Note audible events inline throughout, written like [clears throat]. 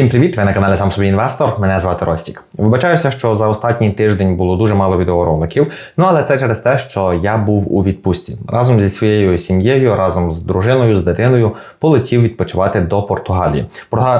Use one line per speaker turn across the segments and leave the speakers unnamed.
Всім привіт! Ви на каналі Сам собі інвестор. Мене звати Ростік. Вибачаюся, що за останній тиждень було дуже мало відеороликів. Ну але це через те, що я був у відпустці разом зі своєю сім'єю, разом з дружиною, з дитиною полетів відпочивати до Португалії.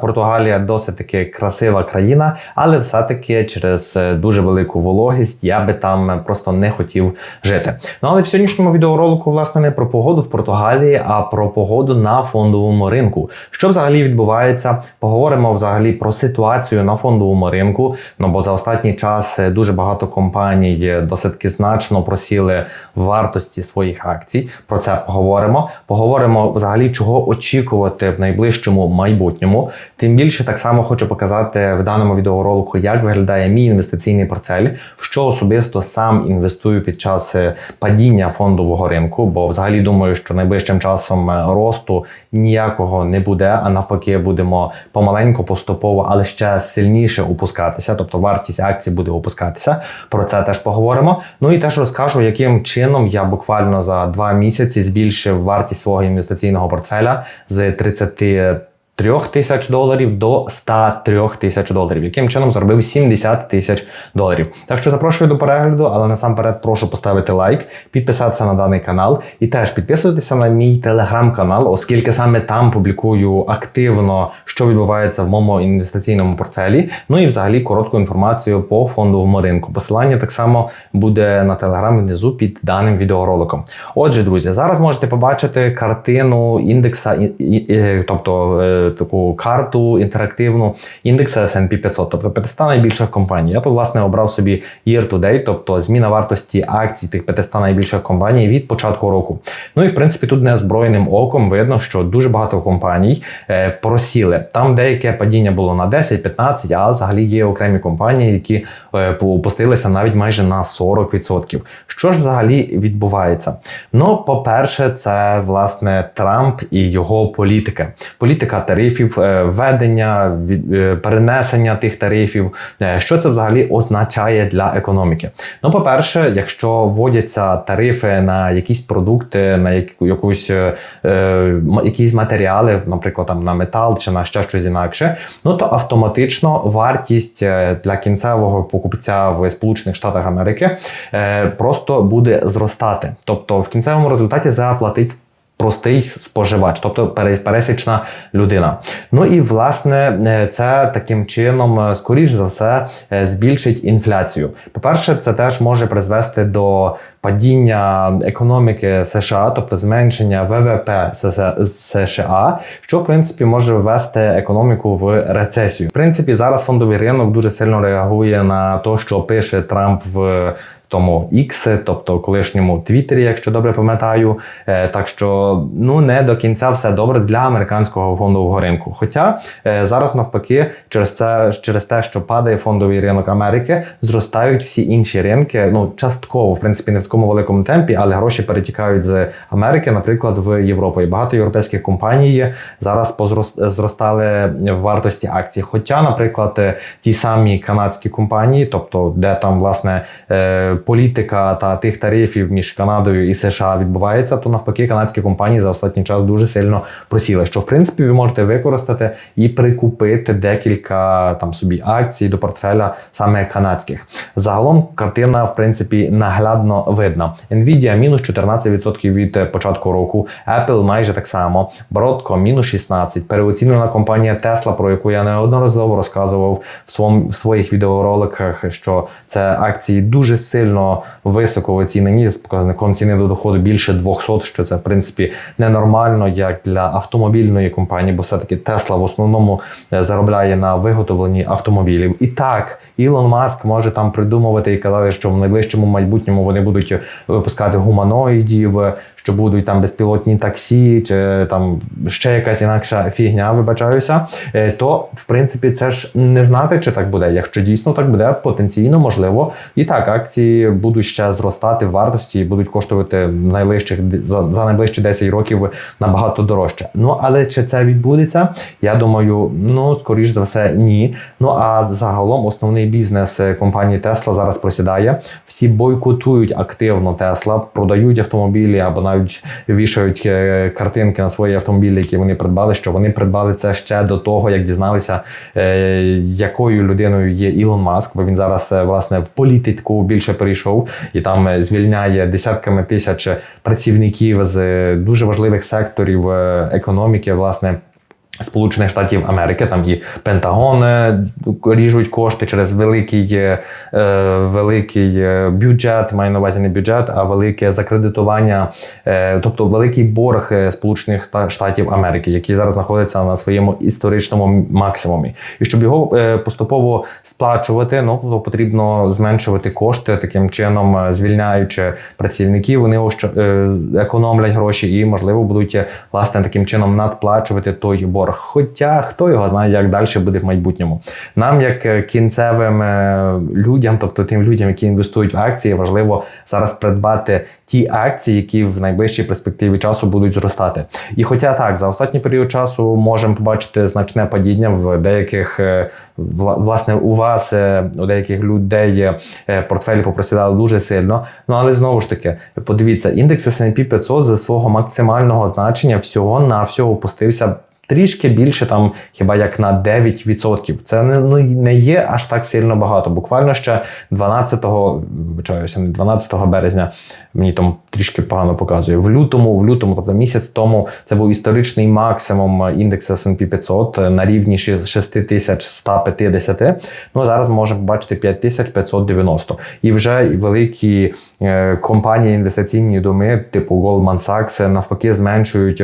Португалія досить таки красива країна, але все-таки через е, дуже велику вологість я би там е, просто не хотів жити. Ну але в сьогоднішньому відеоролику, власне, не про погоду в Португалії, а про погоду на фондовому ринку. Що взагалі відбувається? Поговоримо взагалі про ситуацію на фондовому ринку. Ну бо за останній час е, дуже багато компаній е, досить значно просіли вартості своїх акцій. Про це поговоримо. Поговоримо взагалі, чого очікувати в найближчому майбутньому. Тим більше так само хочу показати в даному відеоролику, як виглядає мій інвестиційний портфель, в що особисто сам інвестую під час е, падіння фондового ринку. Бо взагалі думаю, що найближчим часом росту ніякого не буде, а навпаки, будемо помаленьку, поступово, але ще сильніше опускатися. Тобто вартість акцій буде опускатися. Про це теж поговоримо. Ну і теж розкажу, яким чином я буквально за два місяці збільшив вартість свого інвестиційного портфеля з 30 3 тисяч доларів до 103 тисяч доларів, яким чином заробив 70 тисяч доларів. Так що запрошую до перегляду, але насамперед прошу поставити лайк, підписатися на даний канал і теж підписуйтеся на мій телеграм-канал, оскільки саме там публікую активно, що відбувається в моєму інвестиційному портфелі. Ну і взагалі коротку інформацію по фондовому ринку. Посилання так само буде на телеграм внизу під даним відеороликом. Отже, друзі, зараз можете побачити картину індекса, тобто е, таку карту інтерактивну індекса S&P 500, тобто 500 найбільших компаній. Я тут власне обрав собі year to date, тобто зміна вартості акцій тих 500 найбільших компаній від початку року. Ну і в принципі тут неозброєним оком видно, що дуже багато компаній е, просіли. Там деяке падіння було на 10-15, а взагалі є окремі компанії, які е, опустилися навіть майже на 40%. Що ж взагалі відбувається? Ну, по-перше, це власне Трамп і його політика. Політика тарифів, е, введення, від- е, перенесення тих тарифів. Е, Що це взагалі означає для економіки? Ну, по-перше, якщо вводяться тарифи на якісь продукти, на яку- якусь е, е, якісь матеріали, наприклад, там на метал чи на ще щось інакше, ну то автоматично вартість е, для кінцевого покупця в Сполучених Штатах Америки е, просто буде зростати. Тобто в кінцевому результаті заплатить простий споживач, тобто пересічна людина. Ну і власне е, це таким чином, е, скоріш за все, е, збільшить інфляцію. По-перше, це теж може призвести до падіння економіки США, тобто зменшення ВВП США, що в принципі може ввести економіку в рецесію. В принципі, зараз фондовий ринок дуже сильно реагує на те, що пише Трамп в тому X, тобто колишньому Твіттері, якщо добре пам'ятаю. Е, Так що ну не до кінця все добре для американського фондового ринку. Хоча е, зараз навпаки, через це через те, що падає фондовий ринок Америки, зростають всі інші ринки. Ну частково, в принципі, не в такому великому темпі, але гроші перетікають з Америки, наприклад, в Європу. І багато європейських компаній зараз зростали в вартості акцій. Хоча, наприклад, ті самі канадські компанії, тобто де там власне е, політика та тих тарифів між Канадою і США відбувається, то навпаки канадські компанії за останній час дуже сильно просіли. Що в принципі ви можете використати і прикупити декілька там собі акцій до портфеля саме канадських. Загалом картина в принципі наглядно видна. Nvidia мінус 14% від е, початку року, Apple майже так само, Broadcom мінус 16%, переоцінена компанія Tesla, про яку я неодноразово розказував в своєму в своїх відеороликах, що це акції дуже сильно високо оцінені з показником ціни до доходу більше 200, що це в принципі ненормально як для автомобільної компанії, бо все-таки Tesla в основному е, заробляє на виготовленні автомобілів. І так, Ілон Маск може там придумувати і казати, що в найближчому майбутньому вони будуть випускати гуманоїдів, що будуть там безпілотні таксі, чи там ще якась інакша фігня, вибачаюся. Е, То в принципі це ж не знати, чи так буде. Якщо дійсно так буде, потенційно можливо. І так, акції будуть ще зростати в вартості і будуть коштувати найближчих за, за найближчі 10 років набагато дорожче. Ну але чи це відбудеться? Я думаю, ну скоріш за все, ні. Ну а загалом основний бізнес е, компанії Tesla зараз просідає. Всі бойкотують активно Tesla, продають автомобілі або навіть вішають е, картинки на свої автомобілі, які вони придбали. Що вони придбали це ще до того, як дізналися, е, якою людиною є Ілон Маск, бо він зараз власне в політику більше перейшов і там е, звільняє десятками тисяч працівників з е, дуже важливих секторів е, економіки, власне. Сполучених Штатів Америки, там і Пентагон ріжуть кошти через великий е, е, великий е, бюджет, маю на увазі не бюджет, а велике закредитування, е, тобто великий борг е, Сполучених Та- Штатів Америки, який зараз знаходиться на своєму історичному максимумі. І щоб його е, поступово сплачувати, ну то потрібно зменшувати кошти таким чином, звільняючи працівників, вони ощ- економлять гроші і, можливо, будуть власне таким чином надплачувати той борг. Хоча хто його знає, як далі буде в майбутньому. Нам, як е, кінцевим е, людям, тобто тим людям, які інвестують в акції, важливо зараз придбати ті акції, які в найближчій перспективі часу будуть зростати. І хоча так, за останній період часу можемо побачити значне падіння в деяких е, власне у вас, у деяких людей портфелі попросідали дуже сильно. Ну але знову ж таки, подивіться, індекс S&P 500 за свого максимального значення всього на всього опустився. Трішки більше там, хіба як на 9%. Це не, ну, не є аж так сильно багато. Буквально ще 12-го, вибачаюся, не 12 березня, мені там трішки погано показує. В лютому, в лютому, тобто місяць тому, це був історичний максимум індексу S&P 500 на рівні ши- 6150. Ну а зараз можемо побачити 5590. І вже великі е, компанії інвестиційні доми, типу Goldman Sachs, навпаки, зменшують.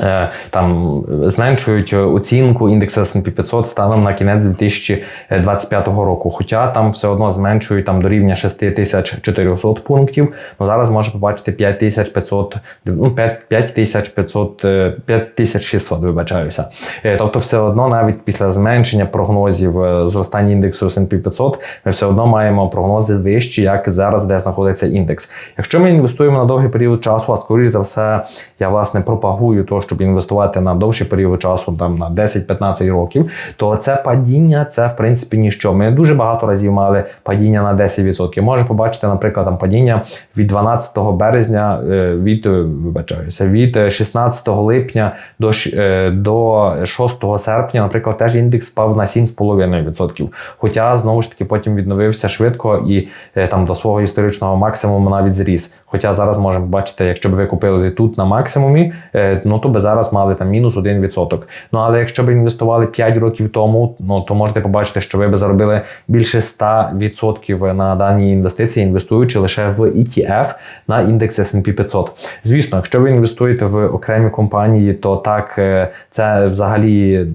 Е, е, Там зменшують оцінку індексу S&P 500 станом на кінець 2025 року. Хоча там все одно зменшують там до рівня 6400 пунктів. Ну зараз можна побачити 5500, ну 5 5500, е, 5600, вибачаюся. Е, Тобто, все одно, навіть після зменшення прогнозів е, зростання індексу S&P 500, ми все одно маємо прогнози вищі, як зараз, де знаходиться індекс. Якщо ми інвестуємо на довгий період часу, а скоріш за все, я власне пропагую то, щоб інвестувати на довший період часу, там на 10-15 років, то це падіння, це в принципі ніщо. Ми дуже багато разів мали падіння на 10%. Можемо побачити, наприклад, там падіння від 12 березня, е, від е, вибачаюся, від е, 16 липня до, е, до 6 серпня, наприклад, теж індекс впав на 7,5%. Хоча знову ж таки потім відновився швидко і е, там до свого історичного максимуму навіть зріс. Хоча зараз можемо бачити, якщо б ви купили тут на максимумі, е, ну то би зараз мали там мінус 1%. Ну але якщо б інвестували 5 років тому, ну то можете побачити, що ви б заробили більше 100% на дані інвестиції, інвестуючи лише в ETF на індекс S&P 500. Звісно, якщо ви інвестуєте в окремі компанії, то так е, це взагалі.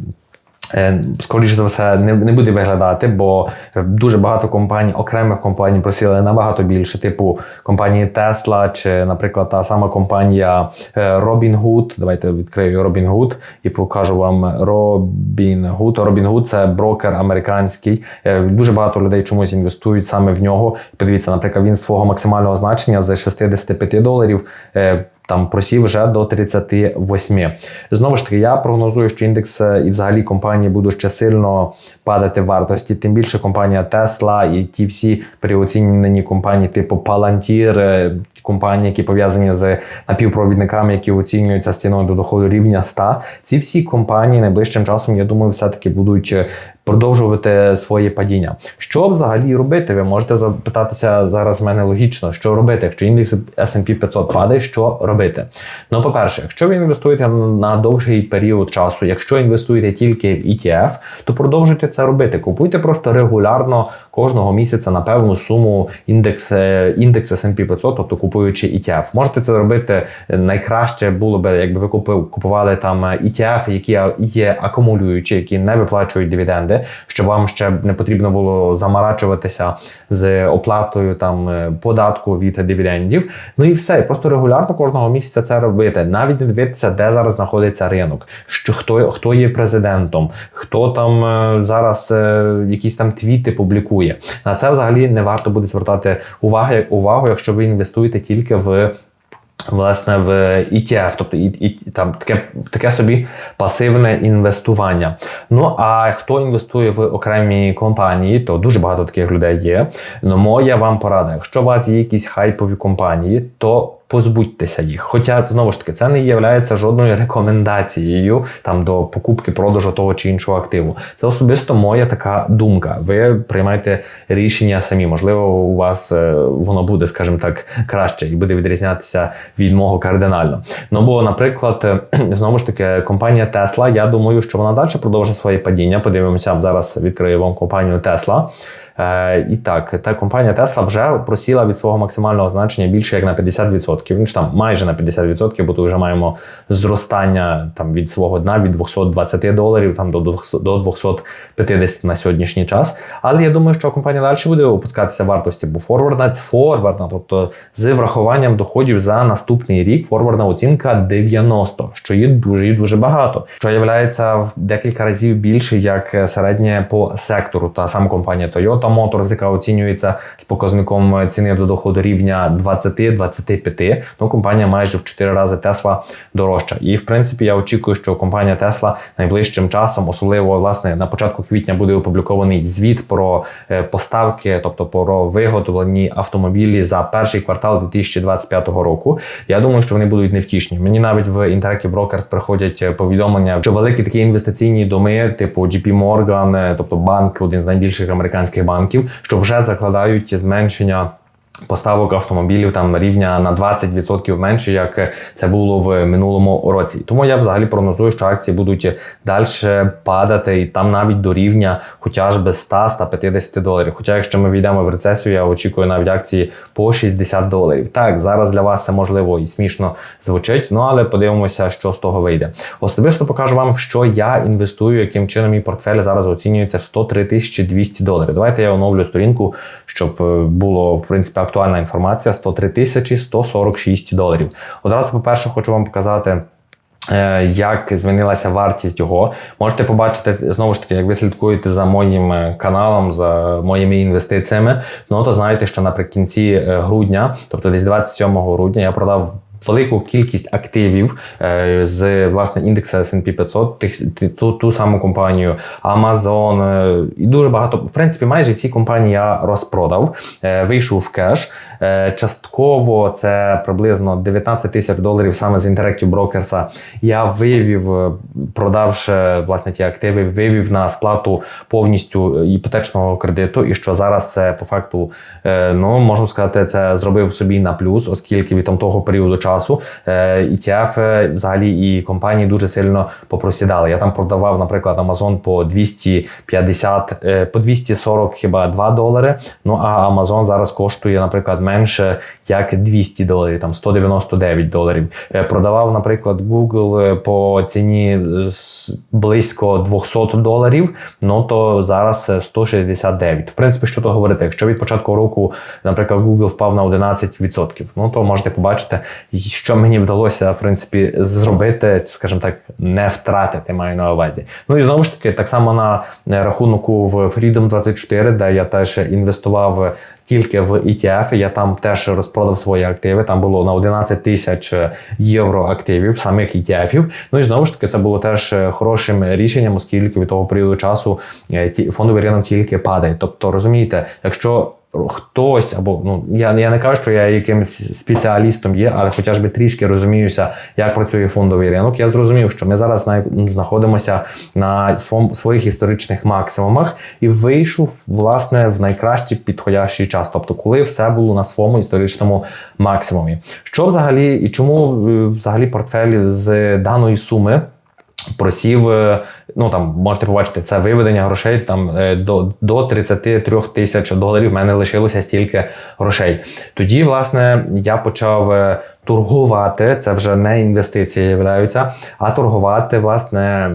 Е, Скоріше за все, не, не буде виглядати, бо дуже багато компаній, окремих компаній просіли набагато більше, типу компанії Tesla, чи, наприклад, та сама компанія е, Robinhood. Давайте відкрию Robinhood і покажу вам Robinhood. Robinhood – це брокер американський. Е, Дуже багато людей чомусь інвестують саме в нього. Подивіться, наприклад, він з свого максимального значення з 65 доларів. Там просів вже до 38. Знову ж таки, я прогнозую, що індекс е, і взагалі компанії будуть ще сильно падати в вартості. Тим більше компанія Tesla і ті всі переоцінені компанії, типу Palantir, е, компанії, які пов'язані з напівпровідниками, які оцінюються з ціною до доходу рівня 100. Ці всі компанії найближчим часом, я думаю, все-таки будуть е, продовжувати своє падіння. Що взагалі робити? Ви можете запитатися зараз в мене логічно, що робити, якщо індекс S&P 500 падає, що робити? Ну, по-перше, якщо ви інвестуєте на довший період часу, якщо інвестуєте тільки в ETF, то продовжуйте це робити. Купуйте просто регулярно кожного місяця на певну суму індекс, е, індекс S&P 500, тобто купуючи ETF. Можете це робити е, найкраще було би, якби ви купували там е, ETF, які є акумулюючі, які не виплачують дивіденди. Дивіденди, щоб вам ще не потрібно було замарачуватися з оплатою там е, податку від дивідендів. Ну і все, просто регулярно кожного місяця це робити. Навіть не дивитися, де зараз знаходиться ринок, що хто хто є президентом, хто там е, зараз е, якісь там твіти публікує. На це взагалі не варто буде звертати уваги, увагу, якщо ви інвестуєте тільки в. Власне, в ETF, тобто і, і там таке таке собі пасивне інвестування. Ну а хто інвестує в окремі компанії, то дуже багато таких людей є. Ну, моя вам порада: якщо у вас є якісь хайпові компанії, то позбудьтеся їх. Хоча знову ж таки це не є жодною рекомендацією там до покупки продажу того чи іншого активу. Це особисто моя така думка. Ви приймаєте рішення самі. Можливо, у вас е, воно буде, скажімо так, краще і буде відрізнятися від мого кардинально. Ну бо, наприклад, е, [clears throat] знову ж таки, компанія Tesla, я думаю, що вона далі продовжить своє падіння. Подивимося, зараз відкрию вам компанію Tesla. Е, І так, та компанія Tesla вже просіла від свого максимального значення більше як на 50%. Ну, там майже на 50%, бо тут вже маємо зростання там від свого дна від 220 доларів там до 200, до 250 на сьогоднішній час. Але я думаю, що компанія далі буде опускатися вартості, бо форвардна, форвардна, тобто з врахуванням доходів за наступний рік, форвардна оцінка 90, що є дуже і дуже багато, що є в декілька разів більше як середнє по сектору. Та сама компанія Toyota Toyota Motors, яка оцінюється з показником ціни до доходу рівня 20-25, ну компанія майже в 4 рази Tesla дорожча. І в принципі я очікую, що компанія Tesla найближчим часом, особливо власне на початку квітня, буде опублікований звіт про е, поставки, тобто про виготовлені автомобілі за перший квартал 2025 року. Я думаю, що вони будуть невтішні. Мені навіть в Interactive Brokers приходять повідомлення, що великі такі інвестиційні доми, типу JP Morgan, е, тобто банк, один з найбільших американських банків, банків, що вже закладають зменшення Поставок автомобілів там рівня на 20% менше, як це було в минулому році. Тому я взагалі прогнозую, що акції будуть далі падати, і там навіть до рівня хоча ж без 100-150 доларів. Хоча, якщо ми війдемо в рецесію, я очікую навіть акції по 60 доларів. Так, зараз для вас це можливо і смішно звучить, ну але подивимося, що з того вийде. Особисто покажу вам, що я інвестую, яким чином мій портфель зараз оцінюється в 103 200 доларів. Давайте я оновлю сторінку, щоб е, було в принципі актуальна інформація 103 тисячі 146 доларів. Одразу, по-перше, хочу вам показати. Е, як змінилася вартість його, можете побачити знову ж таки, як ви слідкуєте за моїм е, каналом, за моїми інвестиціями. Ну то знаєте, що наприкінці е, грудня, тобто десь 27 грудня, я продав велику кількість активів е, з власне індексу S&P 500, тих, ту, ту саму компанію Amazon е, і дуже багато. В принципі, майже всі компанії я розпродав, е, вийшов в кеш. Частково це приблизно 19 тисяч доларів саме з Interactive Brokers Я вивів, продавши власне ті активи, вивів на сплату повністю іпотечного кредиту. І що зараз це по факту, ну можна сказати, це зробив собі на плюс, оскільки від там того періоду часу ETF е, взагалі і компанії дуже сильно попросідали. Я там продавав, наприклад, Amazon по 250, е, по 240 хіба 2 долари. Ну а Amazon зараз коштує, наприклад, менше як 200 доларів, там 199 доларів. Е, продавав, наприклад, Google по ціні близько 200 доларів. Ну то зараз 169. В принципі, що то говорити, якщо від початку року, наприклад, Google впав на 11%, ну то можете побачити, що мені вдалося в принципі зробити, скажімо так, не втратити маю на увазі. Ну і знову ж таки, так само на рахунку в Freedom 24, де я теж інвестував. Тільки в ETF, я там теж розпродав свої активи. Там було на 11 тисяч євро активів, самих ETF. Ну і знову ж таки, це було теж хорошим рішенням, оскільки від того періоду часу е, фондовий ринок тільки падає. Тобто, розумієте, якщо хтось, або ну я я не кажу, що я якимось спеціалістом є, але хоча б трішки розуміюся, як працює фондовий ринок. Я зрозумів, що ми зараз знаходимося на своїм своїх історичних максимумах і вийшов власне в найкращий підходящий час, тобто, коли все було на своєму історичному максимумі. Що взагалі і чому е, взагалі портфель з даної суми? Просів, е, ну там можете побачити, це виведення грошей там е, до до 33 тисяч доларів. В мене лишилося стільки грошей. Тоді, власне, я почав е, торгувати. Це вже не інвестиції являються, а торгувати, власне,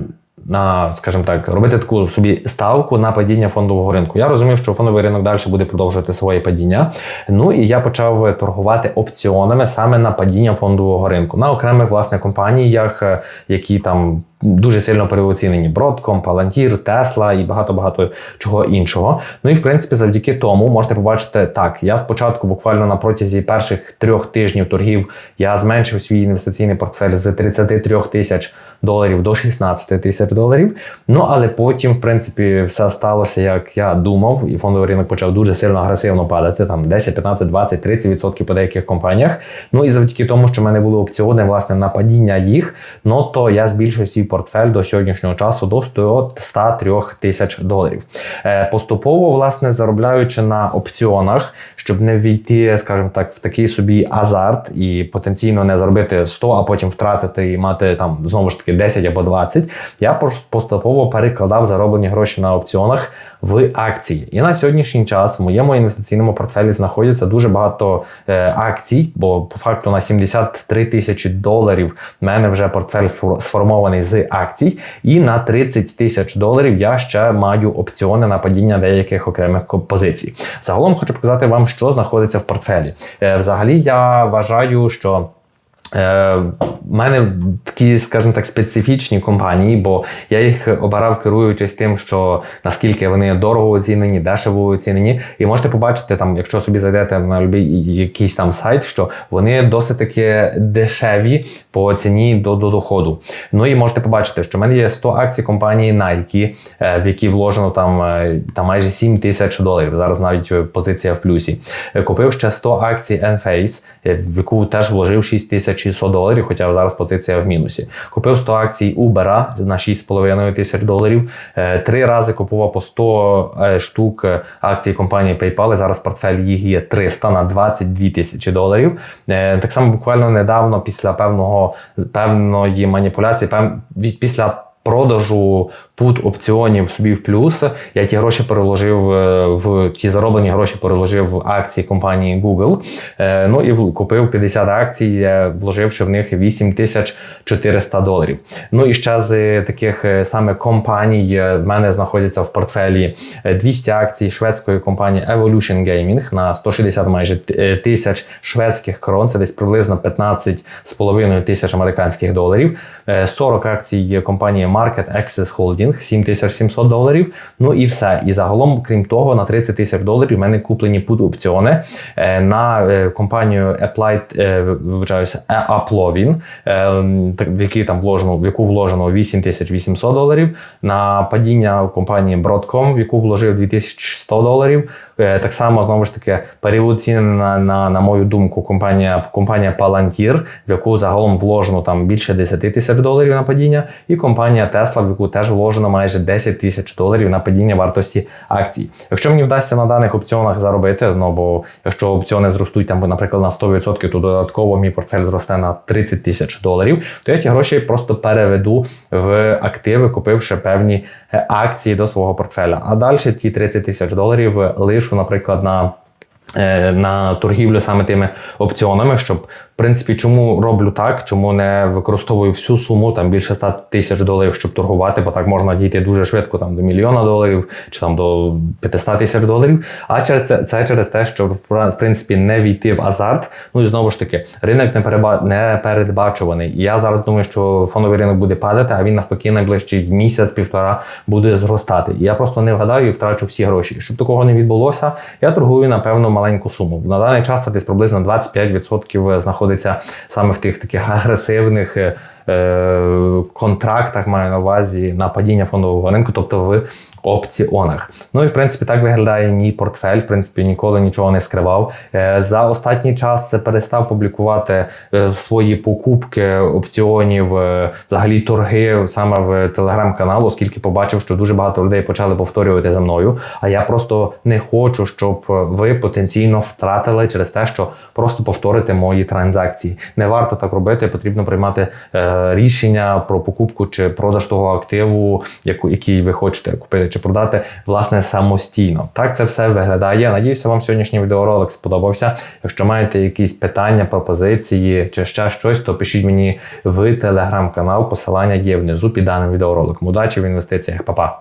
на, скажімо так, робити таку собі ставку на падіння фондового ринку. Я розумів, що фондовий ринок далі буде продовжувати своє падіння. Ну і я почав торгувати опціонами саме на падіння фондового ринку на окремих власне компаніях, які там дуже сильно переоцінені Broadcom, Palantir, Tesla і багато-багато чого іншого. Ну і в принципі, завдяки тому можете побачити так. Я спочатку, буквально на протязі перших трьох тижнів торгів, я зменшив свій інвестиційний портфель з 33 тисяч доларів до 16 тисяч доларів. Ну але потім, в принципі, все сталося, як я думав, і фондовий ринок почав дуже сильно агресивно падати. Там 10, 15, 20, 30% по деяких компаніях. Ну і завдяки тому, що в мене були опціони власне на падіння їх, ну то я збільшив свій портфель до сьогоднішнього часу до 103 тисяч доларів. Е, поступово, власне, заробляючи на опціонах, щоб не війти, скажімо так, в такий собі азарт і потенційно не заробити 100, а потім втратити і мати там знову ж таки 10 або 20, я поступово перекладав зароблені гроші на опціонах в акції. І на сьогоднішній час в моєму інвестиційному портфелі знаходиться дуже багато е, акцій, бо по факту на 73 тисячі доларів в мене вже портфель сформований з акцій, і на 30 тисяч доларів я ще маю опціони на падіння деяких окремих позицій. Загалом хочу показати вам, що знаходиться в портфелі. Е, взагалі, я вважаю, що. Е, У мене такі, скажімо так, специфічні компанії, бо я їх обирав, керуючись тим, що наскільки вони дорого оцінені, дешево оцінені. І можете побачити, там, якщо собі зайдете на якийсь там сайт, що вони досить таки дешеві по ціні до до доходу. Ну і можете побачити, що в мене є 100 акцій компанії Nike, е, в які вложено там, е, там майже 7 тисяч доларів. Зараз навіть позиція в плюсі. Купив ще 100 акцій Enphase, в яку теж вложив 6 тисяч. 600 доларів, хоча зараз позиція в мінусі. Купив 100 акцій Uber на 6,5 тисяч доларів. Е, три рази купував по 100 е, штук акцій компанії PayPal. Зараз портфель їх є 300 на 22 тисячі доларів. Е, так само буквально недавно, після певного певної маніпуляції, після продажу пут опціонів собі в плюс. Я ті гроші переложив е, в ті зароблені гроші переложив в акції компанії Google. Е, ну і купив 50 акцій, вложивши в них 8400 доларів. Ну і ще з таких е, саме компаній в мене знаходяться в портфелі 200 акцій шведської компанії Evolution Gaming на 160 майже тисяч шведських крон. Це десь приблизно 15,5 тисяч американських доларів. 40 акцій компанії Market Access Holding рейтинг 7700 доларів. Ну і все. І загалом, крім того, на 30 тисяч доларів в мене куплені пут опціони е, на е, компанію Applied, е, вибачаюся, Aplovin, в який там вложено, в яку вложено 8800 доларів. На падіння компанії Broadcom, в яку вложив 2100 доларів. Так само знову ж таки переоцінена на, на мою думку, компанія компанія Palantir, в яку загалом вложено там більше 10 тисяч доларів на падіння, і компанія Tesla, в яку теж вложено вложено майже 10 тисяч доларів на падіння вартості акцій. Якщо мені вдасться на даних опціонах заробити, ну бо якщо опціони зростуть там, наприклад, на 100%, то додатково мій портфель зросте на 30 тисяч доларів, то я ті гроші просто переведу в активи, купивши певні е, акції до свого портфеля. А далі ті 30 тисяч доларів лишу, наприклад, на е, на торгівлю саме тими опціонами, щоб принципі, чому роблю так, чому не використовую всю суму, там більше 100 тисяч доларів, щоб торгувати, бо так можна дійти дуже швидко там до мільйона доларів чи там до 500 тисяч доларів. А через це, це через те, що в принципі не війти в азарт. Ну і знову ж таки, ринок не переба не передбачуваний. Я зараз думаю, що фондовий ринок буде падати, а він навпаки найближчий місяць-півтора буде зростати. Я просто не вгадаю і втрачу всі гроші. Щоб такого не відбулося, я торгую на певну маленьку суму. На даний час це десь приблизно 25% знаходиться знаходиться саме в тих таких агресивних е, е, контрактах, маю на увазі на падіння фондового ринку, тобто в опціонах. Ну і в принципі так виглядає мій портфель. В принципі, ніколи нічого не скривав. Е, за останній час перестав публікувати е, свої покупки опціонів, е, взагалі торги саме в телеграм-канал, оскільки побачив, що дуже багато людей почали повторювати за мною. А я просто не хочу, щоб ви потенційно втратили через те, що просто повторите мої транзакції. Не варто так робити, потрібно приймати рішення про покупку чи продаж того активу, який ви хочете купити чи продати власне самостійно. Так це все виглядає. Надіюся, вам сьогоднішній відеоролик сподобався. Якщо маєте якісь питання, пропозиції чи ще щось, то пишіть мені в телеграм-канал. Посилання є внизу під даним відеороликом. Удачі в інвестиціях, Па-па!